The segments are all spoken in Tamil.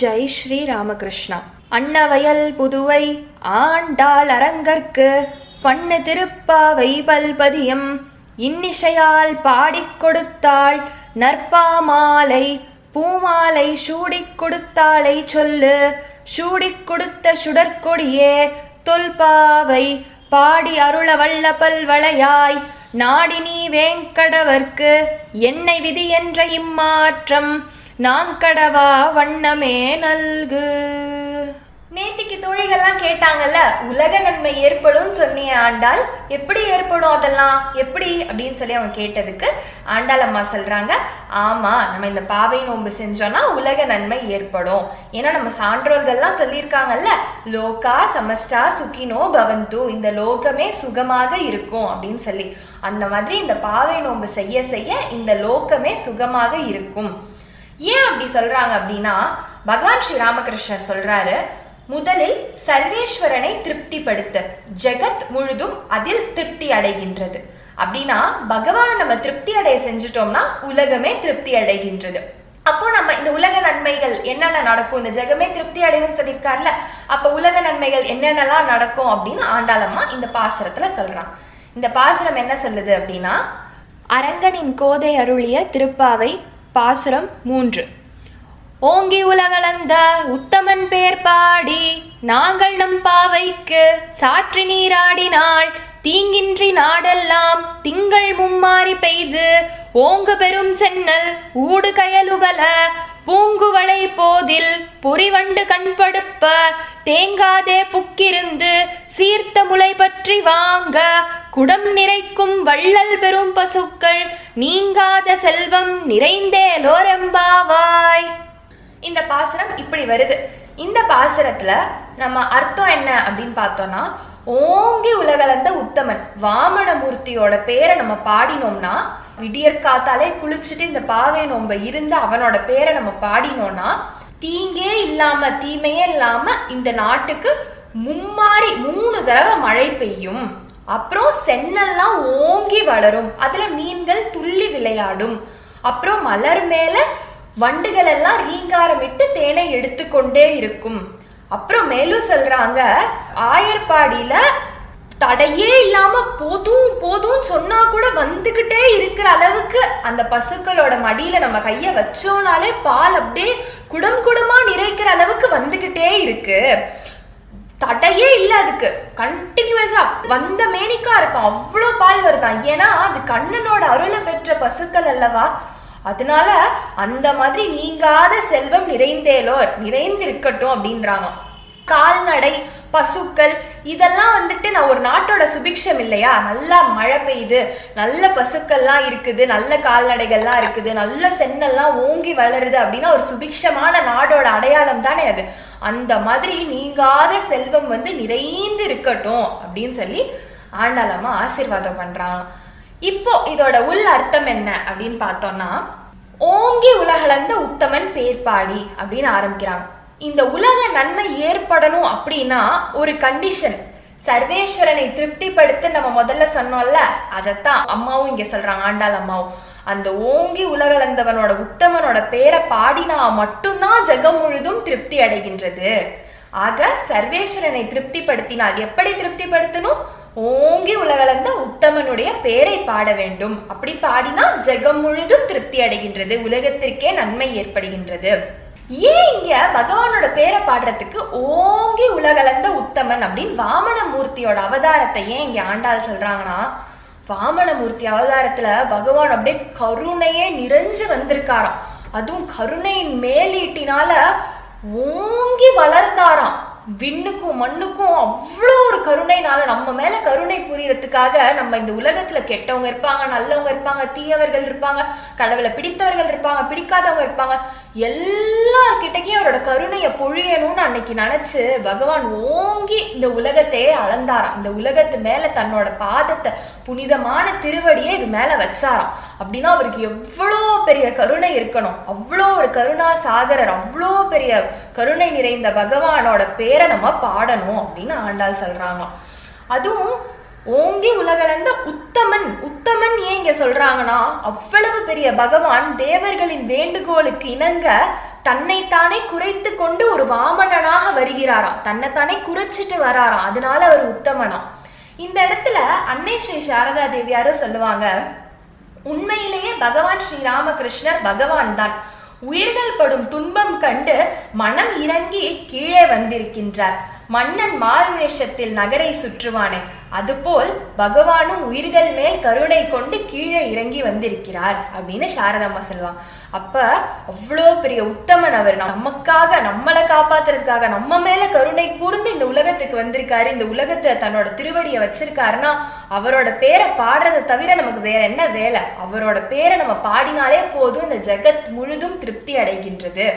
ஜெய் ஸ்ரீ ராமகிருஷ்ணா. அன்னவயல் புதுவை ஆண்டாள் அரங்கற்கு பண்ணு திருப்பாவை பல்பதியம். இன்னிசையால் பாடிக் கொடுத்தாள் நற்பாமாலை பூமாலை சூடிக் கொடுத்தாளை சொல்லு. சூடிக் கொடுத்த சுடற்கொடியே தொல்பாவை பாடி அருள வல்ல பல்வளையாய். நாடினி வேங்கடவர்க்கு என்னை விதி என்ற இம்மாற்றம். நாங்கடவா வண்ணமே நல்கு. நேத்திக்கு தோழிகள்லாம் கேட்டாங்கல்ல உலக நன்மை ஏற்படும் சொன்னிய ஆண்டாள். எப்படி ஏற்படும் அதெல்லாம்? எப்படி? அப்படின்னு சொல்லி அவங்க கேட்டதுக்கு ஆண்டாள் அம்மா சொல்றாங்க ஆமா நம்ம இந்த பாவை நோன்பு செஞ்சோம்னா உலக நன்மை ஏற்படும். ஏன்னா நம்ம சான்றோர்கள்லாம் சொல்லியிருக்காங்கல்ல லோகா சமஸ்டா சுகினோ பவந்து இந்த லோகமே சுகமாக இருக்கும் அப்படின்னு சொல்லி. அந்த மாதிரி இந்த பாவை நோன்பு செய்ய செய்ய இந்த லோகமே சுகமாக இருக்கும். ஏன் அப்படி சொல்றாங்க அப்படின்னா பகவான் ஸ்ரீ ராமகிருஷ்ணர் சொல்றாரு முதலில் சர்வேஸ்வரனை திருப்திப்படுத்த ஜெகத் முழுதும் அதில் திருப்தி அடைகின்றது. அப்படின்னா பகவானை நம்ம திருப்தி அடைய செஞ்சுட்டோம்னா உலகமே திருப்தி அடைகின்றது. அப்போ நம்ம இந்த உலக நன்மைகள் என்னென்ன நடக்கும்? இந்த ஜெகமே திருப்தி அடையும் சொல்லியிருக்காருல அப்ப உலக நன்மைகள் என்னென்னலாம் நடக்கும் அப்படின்னு ஆண்டாளம்மா இந்த பாசுரத்துல சொல்றான் இந்த பாசுரம் என்ன சொல்லுது அப்படின்னா அரங்கனின் கோதை அருளிய திருப்பாவை பாசுரம் மூன்று. ஓங்கி உலகளந்த உத்தமன் பேர் பாடி நாங்கள் நம் பாவைக்கு சாற்றி நீராடினாள் தீங்கின்றி நாடெல்லாம் திங்கள் மும்மாறி பெய்து ஓங்கு பெரும் சென்னல் ஊடு கயலுகல பூங்குவளை போதில் பொறிவண்டு கண்படுப்ப தேங்காதே புக்கிருந்து சீர்த்த முளை பற்றி வாங்க குடம் நிறைக்கும் வள்ளல் பெரும் பசுக்கள் நீங்காத செல்வம் நிறைந்தேலோரெம்பாவாய் இந்த பாசனம் இப்படி வருது. இந்த பாசனத்துல நம்ம அர்த்தம் என்ன அப்படின்னு பார்த்தோம்னா ஓங்கி உலகளந்த உத்தமன். வாமனமூர்த்தியோட பேரை நம்ம பாடினோம்னா விடியற்காத்தாலே குளிச்சுட்டு இந்த பாவை நோம்ப இருந்து அவனோட பேரை நம்ம பாடினோம்னா தீங்கே இல்லாம தீமையே இல்லாம இந்த நாட்டுக்கு மும்மாறி மூணு தடவை மழை பெய்யும். அப்புறம் சென்னல்லாம் ஓங்கி வளரும். அதுல மீன்கள் துள்ளி விளையாடும். அப்புறம் மலர் மேல வண்டுகள் எல்லாம் ரீங்காரமிட்டு தேனை எடுத்துக்கொண்டே இருக்கும். அப்புறம் மேலும் சொல்றாங்க ஆயர்பாடியில தடையே இல்லாம போதும் போதும் சொன்னா கூட வந்துகிட்டே இருக்கிற அளவுக்கு அந்த பசுக்களோட மடியில நம்ம கைய வச்சோம்னாலே பால் அப்படியே குடம் குடமா நிறைக்கிற அளவுக்கு வந்துகிட்டே இருக்கு. தடையே இல்ல அதுக்கு. கண்டினியூஸா வந்த மேனிக்கா இருக்கும். அவ்வளோ பால் வருதான். ஏன்னா அது கண்ணனோட அருளை பெற்ற பசுக்கள் அல்லவா? அதனால அந்த மாதிரி நீங்காத செல்வம் நிறைந்தேலோர் நிறைந்திருக்கட்டும் அப்படின்றாங்க கால்நடை பசுக்கள் இதெல்லாம் வந்துட்டு நான் ஒரு நாட்டோட சுபிக்ஷம் இல்லையா? நல்லா மழை பெய்யுது நல்ல பசுக்கள்லாம் இருக்குது நல்ல கால்நடைகள்லாம் இருக்குது நல்ல சென்னெல்லாம் ஓங்கி வளருது அப்படின்னா ஒரு சுபிக்ஷமான நாடோட அடையாளம் தானே அது. அந்த மாதிரி நீங்காத செல்வம் வந்து நிறைந்து இருக்கட்டும் அப்படின்னு சொல்லி ஆண்டாளம்மா ஆசீர்வாதம் பண்ணுறான் இப்போ இதோட உள் அர்த்தம் என்ன அப்படின்னு பார்த்தோம்னா ஓங்கி உலகளந்த உத்தமன் பேர்பாடி அப்படின்னு ஆரம்பிக்கிறாங்க. இந்த உலக நன்மை ஏற்படணும் அப்படின்னா ஒரு கண்டிஷன் சர்வேஸ்வரனை திருப்திப்படுத்த நம்ம முதல்ல சொன்னோம்ல அதைத்தான் அம்மாவும் இங்க சொல்றாங்க ஆண்டாள் அம்மாவும். அந்த ஓங்கி உலகளந்தவனோட உத்தமனோட பேரை பாடினா மட்டும்தான் ஜெகம் முழுதும் திருப்தி அடைகின்றது. ஆக சர்வேஸ்வரனை திருப்திப்படுத்தினால் எப்படி திருப்திப்படுத்தணும்? ஓங்கி உலகளந்த உத்தமனுடைய பேரை பாட வேண்டும். அப்படி பாடினா ஜெகம் முழுதும் திருப்தி அடைகின்றது உலகத்திற்கே நன்மை ஏற்படுகின்றது. ஏன் இங்க பகவானோட பேரை பாடுறதுக்கு ஓங்கி உலகளந்த உத்தமன் அப்படின்னு வாமனமூர்த்தியோட அவதாரத்தை ஏன் இங்க ஆண்டாள் சொல்றாங்கன்னா வாமனமூர்த்தி அவதாரத்துல பகவான் அப்படியே கருணையே நிறைஞ்சு வந்திருக்காராம். அதுவும் கருணையின் மேலீட்டினால ஓங்கி வளர்ந்தாராம். விண்ணுக்கும் மண்ணுக்கும் அவ்வளோ ஒரு கருணைனால நம்ம மேல கருணை புரியறதுக்காக நம்ம இந்த உலகத்துல கெட்டவங்க இருப்பாங்க நல்லவங்க இருப்பாங்க தீயவர்கள் இருப்பாங்க கடவுளை பிடித்தவர்கள் இருப்பாங்க பிடிக்காதவங்க இருப்பாங்க. எல்லார்கிட்டக்கையும் அவரோட கருணையை பொழியணும்னு அன்னைக்கு நினைச்சு பகவான் ஓங்கி இந்த உலகத்தையே அளந்தாராம். இந்த உலகத்து மேல தன்னோட பாதத்தை புனிதமான திருவடியை இது மேல வச்சாராம். அப்படின்னா அவருக்கு எவ்வளோ பெரிய கருணை இருக்கணும். அவ்வளோ ஒரு கருணா சாகரர் அவ்வளோ பெரிய கருணை நிறைந்த பகவானோட பேரை நம்ம பாடணும் அப்படின்னு ஆண்டாள் சொல்றாங்க அதுவும் ஓங்கி உலகளந்த உத்தமன் உத்தமன் ஏன் இங்க சொல்றாங்கன்னா அவ்வளவு பெரிய பகவான் தேவர்களின் வேண்டுகோளுக்கு இணங்க தன்னைத்தானே குறைத்து கொண்டு ஒரு வாமனனாக வருகிறாராம். தன்னைத்தானே குறைச்சிட்டு வராராம். அதனால அவர் உத்தமனா? இந்த இடத்துல அன்னை ஸ்ரீ சாரதா தேவியாரும் சொல்லுவாங்க உண்மையிலேயே பகவான் ஸ்ரீ ராமகிருஷ்ணர் பகவான் தான். உயிர்கள் படும் துன்பம் கண்டு மனம் இறங்கி கீழே வந்திருக்கின்றார். மன்னன் மாறுவேஷத்தில் நகரை சுற்றுவானே. அதுபோல் பகவானும் உயிர்கள் மேல் கருணை கொண்டு கீழே இறங்கி வந்திருக்கிறார் அப்படின்னு சாரதம்மா சொல்லுவாங்க அப்ப அவ்வளோ பெரிய உத்தமன் அவர். நமக்காக நம்மளை காப்பாத்துறதுக்காக நம்ம மேல கருணை கூர்ந்து இந்த உலகத்துக்கு வந்திருக்காரு இந்த உலகத்தை தன்னோட திருவடியை வச்சிருக்காருன்னா அவரோட பேரை பாடுறதை தவிர நமக்கு வேற என்ன வேலை? அவரோட பேரை நம்ம பாடினாலே போதும். இந்த ஜெகத் முழுதும் திருப்தி அடைகின்றது.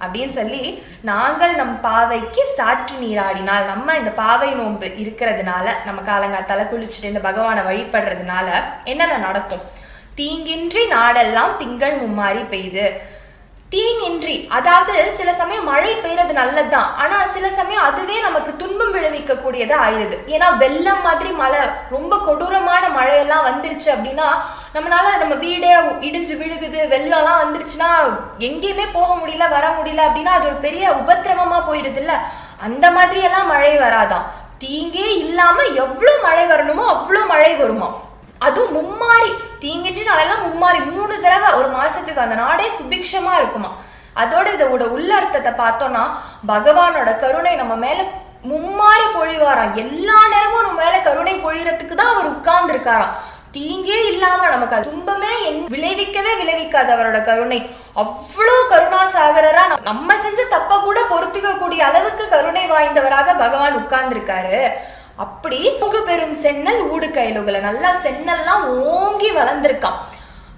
அப்படின்னு சொல்லி நாங்கள் நம் பாவைக்கு சாற்று நீராடினால் நம்ம இந்த பாவை நோன்பு இருக்கிறதுனால நம்ம காலங்காத்தால குளிச்சுட்டு இந்த பகவானை வழிபடுறதுனால என்னென்ன நடக்கும்? தீங்கின்றி நாடெல்லாம் திங்கள் மும்மாறி பெய்து. தீங்கின்றி அதாவது சில சமயம் மழை பெய்யறது நல்லதுதான். ஆனா சில சமயம் அதுவே நமக்கு துன்பம் விளைவிக்க கூடியது ஆயிடுது. ஏன்னா வெள்ளம் மாதிரி மழை ரொம்ப கொடூரமான மழையெல்லாம் வந்துருச்சு அப்படின்னா நம்மளால நம்ம வீடே இடிஞ்சு விழுகுது வெள்ளம்லாம் வந்துருச்சுன்னா எங்கேயுமே போக முடியல வர முடியல அப்படின்னா அது ஒரு பெரிய உபத்திரவமா போயிடுது இல்ல அந்த மாதிரி எல்லாம் மழை வராதாம் தீங்கே இல்லாம எவ்வளவு மழை வரணுமோ அவ்வளோ மழை வருமா அதுவும் மும்மாறி தீங்கின்றி நாளெல்லாம் மும்மாரி மூணு தடவை ஒரு மாசத்துக்கு அந்த நாடே சுபிக்ஷமா இருக்குமா? அதோட இதோட உள்ள அர்த்தத்தை பார்த்தோம்னா பகவானோட கருணை நம்ம மேல மும்மாறி பொழிவாராம். எல்லா நேரமும் நம்ம மேல கருணை பொழியறதுக்கு தான் அவர் உட்கார்ந்து இருக்காராம் தீங்கே இல்லாம நமக்கு அது துன்பமே என் விளைவிக்கவே விளைவிக்காது அவரோட கருணை. அவ்வளோ கருணாசாகரரா நம்ம செஞ்ச தப்ப கூட பொறுத்துக்க கூடிய அளவுக்கு கருணை வாய்ந்தவராக பகவான் உட்கார்ந்துருக்காரு. அப்படி ஊங்கு பெரும் சென்னல் ஊடு உகலை. நல்லா சென்னல்லாம் ஓங்கி வளர்ந்துருக்கான்.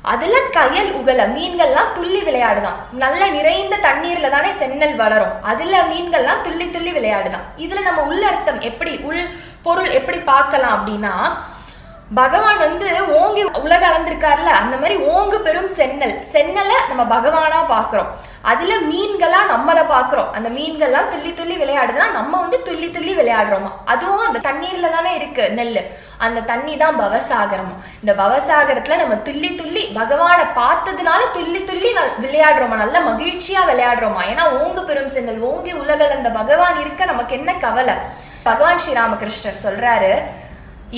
அதுல கயல் உகல. மீன்கள்லாம் துள்ளி விளையாடுதான். நல்ல நிறைந்த தண்ணீர்ல தானே சென்னல் வளரும். அதுல மீன்கள்லாம் துள்ளி துள்ளி விளையாடுதான். இதுல நம்ம உள்ளர்த்தம் எப்படி உள் பொருள் எப்படி பார்க்கலாம் அப்படின்னா பகவான் வந்து ஓங்கி உலக அளந்திருக்காருல அந்த மாதிரி ஓங்கு பெரும் சென்னல் சென்னலை நம்ம பகவானா பாக்குறோம் அதுல மீன்களா நம்மளை பாக்குறோம் அந்த மீன்கள்லாம் துள்ளி துள்ளி விளையாடுதுன்னா நம்ம வந்து துள்ளி துள்ளி விளையாடுறோமா? அதுவும் அந்த தண்ணீர்ல தானே இருக்கு நெல் அந்த தண்ணி தான் பவசாகரம். இந்த பவசாகரத்துல நம்ம துள்ளி துள்ளி பகவானை பார்த்ததுனால துள்ளி துள்ளி நல் விளையாடுறோமா? நல்ல மகிழ்ச்சியா விளையாடுறோமா? ஏன்னா ஓங்கு பெரும் சென்னல் ஓங்கி உலகில் அந்த பகவான் இருக்க நமக்கு என்ன கவலை? பகவான் ஸ்ரீராமகிருஷ்ணர் சொல்றாரு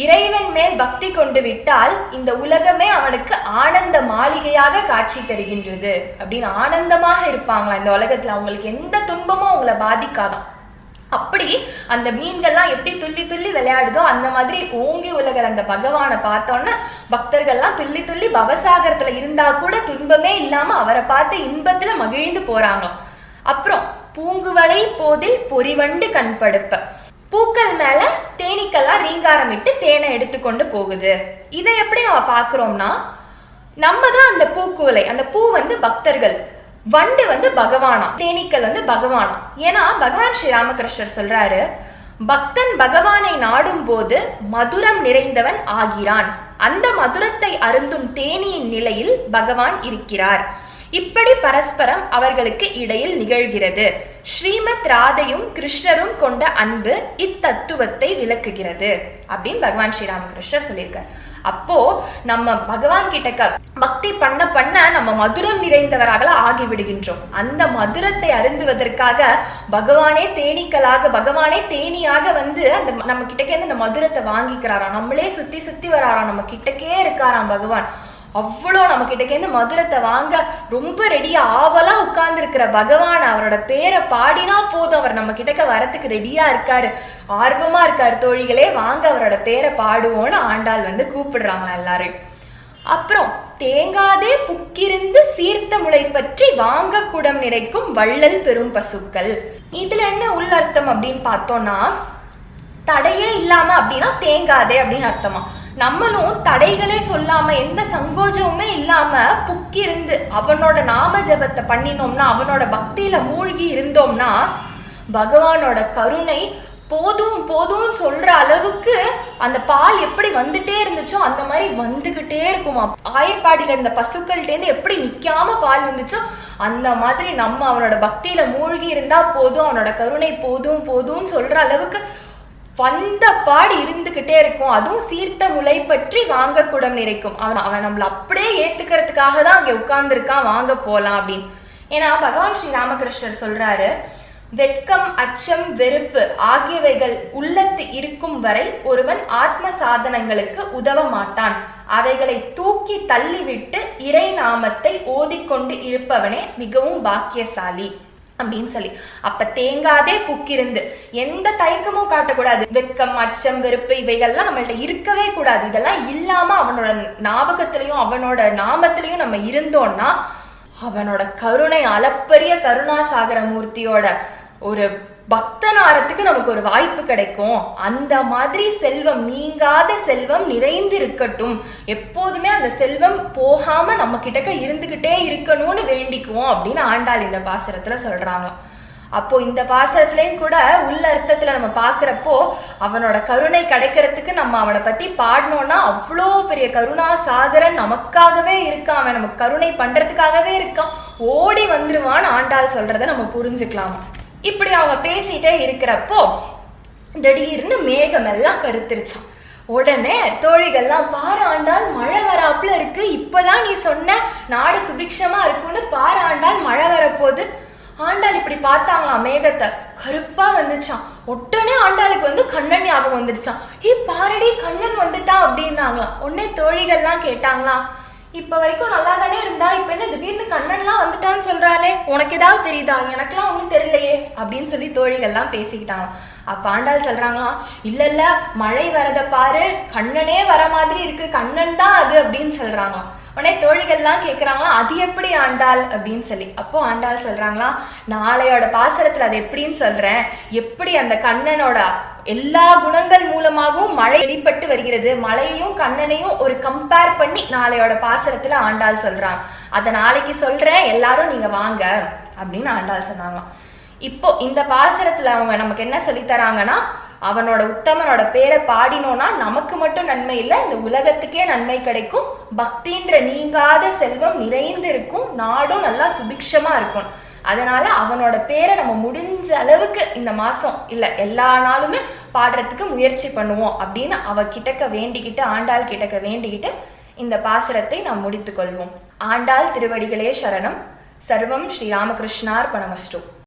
இறைவன் மேல் பக்தி கொண்டு விட்டால் இந்த உலகமே அவனுக்கு ஆனந்த மாளிகையாக காட்சி தருகின்றது. அப்படின்னு ஆனந்தமாக இருப்பாங்களா இந்த உலகத்துல. அவங்களுக்கு எந்த துன்பமும் அவங்கள பாதிக்காதான் அப்படி அந்த மீன்கள்லாம் எப்படி துள்ளி துள்ளி விளையாடுதோ அந்த மாதிரி ஓங்கி உலகில் அந்த பகவானை பார்த்தோன்னா பக்தர்கள்லாம் துள்ளி துள்ளி பவசாகரத்துல இருந்தா கூட துன்பமே இல்லாம அவரை பார்த்து இன்பத்துல மகிழ்ந்து போறாங்களாம். அப்புறம் பூங்குவளை போதில் பொறிவண்டு கண்படுப்ப பூக்கள் மேல தேனீக்கெல்லாம் ரீங்காரமிட்டு தேனை எடுத்துக்கொண்டு போகுது. இதை எப்படி நம்ம பார்க்குறோம்னா நம்ம தான் அந்த பூக்குவலை அந்த பூ வந்து பக்தர்கள். வண்டு வந்து பகவானா தேனீக்கள் வந்து பகவானா. ஏன்னா பகவான் ஸ்ரீ ராமகிருஷ்ணர் சொல்றாரு பக்தன் பகவானை நாடும் போது மதுரம் நிறைந்தவன் ஆகிறான். அந்த மதுரத்தை அருந்தும் தேனியின் நிலையில் பகவான் இருக்கிறார். இப்படி பரஸ்பரம் அவர்களுக்கு இடையில் நிகழ்கிறது. ஸ்ரீமத் ராதையும் கிருஷ்ணரும் கொண்ட அன்பு இத்தத்துவத்தை விளக்குகிறது. அப்படின்னு பகவான் ஸ்ரீராமகிருஷ்ணர் சொல்லியிருக்கார். அப்போ நம்ம பகவான் கிட்ட பக்தி பண்ண பண்ண நம்ம மதுரம் நிறைந்தவராக ஆகி விடுகின்றோம் அந்த மதுரத்தை அருந்துவதற்காக பகவானே தேனீக்களாக பகவானே தேனியாக வந்து அந்த நம்ம கிட்டக்கே அந்த மதுரத்தை வாங்கிக்கிறாராம். நம்மளே சுத்தி சுத்தி வராராம். நம்ம கிட்டக்கே இருக்காராம் பகவான். அவ்வளோ நம்ம கிட்டக்கேந்து மதுரத்தை வாங்க ரொம்ப ரெடியா ஆவலா உட்கார்ந்து இருக்கிற பகவான் அவரோட பேரை பாடினா போதும். அவர் நம்ம கிட்டக்க வரத்துக்கு ரெடியா இருக்காரு. ஆர்வமா இருக்காரு. தோழிகளே வாங்க அவரோட பேரை பாடுவோன்னு ஆண்டாள் வந்து கூப்பிடுறாங்க எல்லாரையும். அப்புறம் தேங்காதே புக்கிருந்து சீர்த்த முளை பற்றி வாங்க குடம் நிறைக்கும் வள்ளல் பெரும் பசுக்கள். இதுல என்ன உள்ளர்த்தம் அப்படின்னு பார்த்தோம்னா தடையே இல்லாம அப்படின்னா தேங்காதே அப்படின்னு அர்த்தமா. நம்மளும் தடைகளே சொல்லாம எந்த சங்கோஜமுமே இல்லாம புக்கிருந்து அவனோட நாம ஜெபத்தை பண்ணினோம்னா அவனோட பக்தியில மூழ்கி இருந்தோம்னா பகவானோட கருணை போதும் போதும்னு சொல்ற அளவுக்கு அந்த பால் எப்படி வந்துட்டே இருந்துச்சோ அந்த மாதிரி வந்துகிட்டே இருக்குமா ஆயர்பாடியில இருந்த பசுக்கள்கிட்டேருந்து எப்படி நிக்காம பால் வந்துச்சோ அந்த மாதிரி நம்ம அவனோட பக்தியில மூழ்கி இருந்தா போதும் அவனோட கருணை போதும் போதும்னு சொல்ற அளவுக்கு வந்த பாடு இருந்துகிட்டே இருக்கும். அதுவும் சீர்த்த முளை பற்றி வாங்க குடம் நிறைக்கும். அவன் அவன் நம்மள அப்படியே ஏத்துக்கிறதுக்காக தான் அங்கே உட்கார்ந்துருக்கான். வாங்க போலாம் அப்படின்னு. ஏன்னா பகவான் ஸ்ரீ ராமகிருஷ்ணர் சொல்றாரு வெட்கம் அச்சம் வெறுப்பு ஆகியவைகள் உள்ளத்து இருக்கும் வரை ஒருவன் ஆத்ம சாதனங்களுக்கு உதவ மாட்டான். அவைகளை தூக்கி தள்ளிவிட்டு இறை நாமத்தை ஓதிக்கொண்டு இருப்பவனே மிகவும் பாக்கியசாலி. அப்படின்னு சொல்லி. அப்ப தேங்காதே புக்கிருந்து. எந்த தயக்கமும் காட்டக்கூடாது. வெட்கம் அச்சம் வெறுப்பு இவைகள்லாம் நம்மள்ட்ட இருக்கவே கூடாது. இதெல்லாம் இல்லாம அவனோட ஞாபகத்திலையும் அவனோட நாமத்திலையும் நம்ம இருந்தோம்னா அவனோட கருணை அளப்பரிய கருணாசாகர மூர்த்தியோட ஒரு பக்தனாரத்துக்கு நமக்கு ஒரு வாய்ப்பு கிடைக்கும். அந்த மாதிரி செல்வம் நீங்காத செல்வம் நிறைந்து இருக்கட்டும் எப்போதுமே அந்த செல்வம் போகாம நம்ம கிட்டக்க இருந்துகிட்டே இருக்கணும்னு வேண்டிக்குவோம் அப்படின்னு ஆண்டாள் இந்த பாசுரத்துல சொல்றாங்க. அப்போ இந்த பாசரத்துலயும் கூட உள்ள அர்த்தத்துல நம்ம பாக்குறப்போ அவனோட கருணை கிடைக்கிறதுக்கு நம்ம அவனை பத்தி பாடணும்னா அவ்வளோ பெரிய கருணா சாகரன் நமக்காகவே இருக்கான். அவன் நமக்கு கருணை பண்றதுக்காகவே இருக்கான். ஓடி வந்துருவான்னு ஆண்டாள் சொல்றதை நம்ம புரிஞ்சுக்கலாம். இப்படி அவங்க பேசிட்டே இருக்கிறப்போ திடீர்னு மேகம் எல்லாம் கருத்துருச்சான் உடனே தோழிகள்லாம் பாராண்டால் ஆண்டாள் மழை வராப்புல இருக்கு இப்பதான் நீ சொன்ன நாடு சுபிக்ஷமா இருக்கும்னு பாராண்டால் மழை வரப்போகுது. ஆண்டாள் இப்படி பார்த்தாங்களாம் மேகத்தை. கருப்பா வந்துச்சான் உடனே ஆண்டாளுக்கு வந்து கண்ணன் ஞாபகம் வந்துருச்சான் ஏ பாரடி கண்ணன் வந்துட்டான் அப்படின்னாங்களாம். உடனே தோழிகள்லாம் கேட்டாங்களாம் இப்ப வரைக்கும் நல்லா தானே இருந்தா இப்ப என்ன திடீர்னு கண்ணன்லாம் வந்துட்டான்னு சொல்றானே? உனக்கு ஏதாவது தெரியுதா? எனக்கெல்லாம் ஒன்றும் தெரியலையே அப்படின்னு சொல்லி தோழிகள்லாம் பேசிக்கிட்டாங்க. அப்ப ஆண்டாள் சொல்றாங்களாம் இல்ல இல்ல மழை வரத பாரு கண்ணனே வர மாதிரி இருக்கு கண்ணன் தான் அது அப்படின்னு சொல்றாங்களாம். உடனே தோழிகள்லாம் கேட்குறாங்களாம் அது எப்படி ஆண்டாள்? அப்படின்னு சொல்லி. அப்போ ஆண்டாள் சொல்கிறாங்களா நாளையோட பாசரத்தில் அது எப்படின்னு சொல்கிறேன் எப்படி அந்த கண்ணனோட எல்லா குணங்கள் மூலமாகவும் மழை வெளிப்பட்டு வருகிறது. மழையையும் கண்ணனையும் ஒரு கம்பேர் பண்ணி நாளையோட பாசரத்தில் ஆண்டாள் சொல்றாங்க அதை நாளைக்கு சொல்றேன் எல்லாரும் நீங்க வாங்க. அப்படின்னு ஆண்டாள் சொன்னாங்களாம். இப்போ இந்த பாசுரத்துல அவங்க நமக்கு என்ன சொல்லித்தராங்கன்னா அவனோட உத்தமனோட பேரை பாடினோம்னா நமக்கு மட்டும் நன்மை இல்லை இந்த உலகத்துக்கே நன்மை கிடைக்கும். பக்தின்ற நீங்காத செல்வம் நிறைந்து இருக்கும் நாடும் நல்லா சுபிக்ஷமா இருக்கும். அதனால அவனோட பேரை நம்ம முடிஞ்ச அளவுக்கு இந்த மாசம் இல்ல எல்லா நாளுமே பாடுறதுக்கு முயற்சி பண்ணுவோம் அப்படின்னு அவ கிட்டக்க வேண்டிக்கிட்டு ஆண்டாள் கிட்டக்க வேண்டிக்கிட்டு இந்த பாசுரத்தை நாம் முடித்துக் கொள்வோம். ஆண்டாள் திருவடிகளே சரணம். சர்வம் ஸ்ரீ ராமகிருஷ்ணார் பணமஸ்டு